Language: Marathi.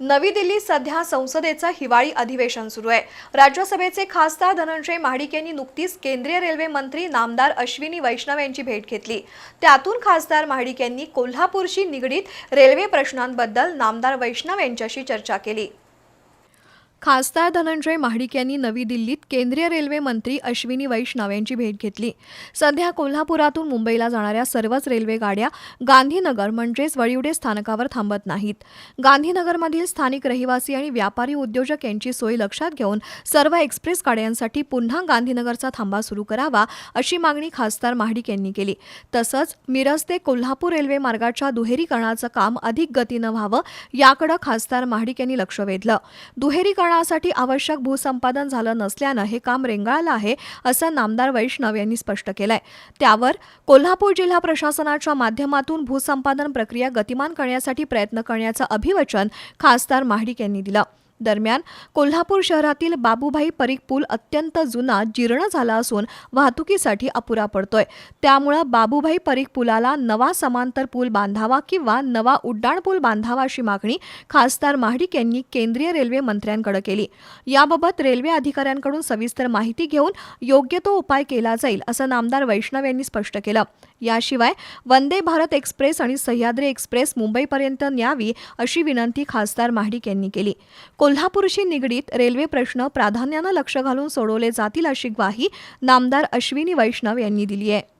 नवी दिल्लीत सध्या संसदेचं हिवाळी अधिवेशन सुरू आहे. राज्यसभेचे खासदार धनंजय महाडिक यांनी नुकतीच केंद्रीय रेल्वे मंत्री नामदार अश्विनी वैष्णव यांची भेट घेतली. त्यातून खासदार महाडिक यांनी कोल्हापूरशी निगडीत रेल्वे प्रश्नांबद्दल नामदार वैष्णव यांच्याशी चर्चा केली. खासदार धनंजय महाडिक यांनी नवी दिल्लीत केंद्रीय रेल्वे मंत्री अश्विनी वैष्णव यांची भेट घेतली. सध्या कोल्हापुरातून मुंबईला जाणाऱ्या सर्वच रेल्वे गाड्या गांधीनगर म्हणजेच वळिवडे स्थानकावर थांबत नाहीत. गांधीनगरमधील स्थानिक रहिवासी आणि व्यापारी उद्योजक यांची सोय लक्षात घेऊन सर्व एक्सप्रेस गाड्यांसाठी पुन्हा गांधीनगरचा थांबा सुरू करावा अशी मागणी खासदार महाडिक यांनी केली. तसंच मिरज ते कोल्हापूर रेल्वे मार्गाच्या दुहेरीकरणाचं काम अधिक गतीनं व्हावं याकडे खासदार महाडिक यांनी लक्ष वेधलं. दुहेरीकरणासाठी आवश्यक भूसंपादन झालं नसल्यानं हे काम रेंगाळलं आहे असं नामदार वैष्णव यांनी स्पष्ट केलंय. त्यावर कोल्हापूर जिल्हा प्रशासनाच्या माध्यमातून भूसंपादन प्रक्रिया गतिमान करण्यासाठी प्रयत्न करण्याचं अभिवचन खासदार महाडिक यांनी दिलं. दरम्यान कोल्हापूर शहरातील बाबूभाई परीख पूल अत्यंत जुना जीर्ण झाला असून वाहतुकीसाठी अपुरा पडतोय. त्यामुळं बाबूभाई परीख पुलाला नवा समांतर पूल बांधावा किंवा नवा उड्डाण पूल बांधावा अशी मागणी खासदार महाडिक यांनी केंद्रीय रेल्वे मंत्र्यांकडे केली. याबाबत रेल्वे अधिकाऱ्यांकडून सविस्तर माहिती घेऊन योग्य तो उपाय केला जाईल असं नामदार वैष्णव यांनी स्पष्ट केलं. याशिवाय वंदे भारत एक्सप्रेस आणि सह्याद्री एक्सप्रेस मुंबईपर्यंत न्यावी अशी विनंती खासदार महाडिक यांनी केली. कोल्हापूरशी निगडीत रेल्वे प्रश्न प्राधान्यानं लक्ष घालून सोडवले जातील अशी ग्वाही नामदार अश्विनी वैष्णव यांनी दिली आहे.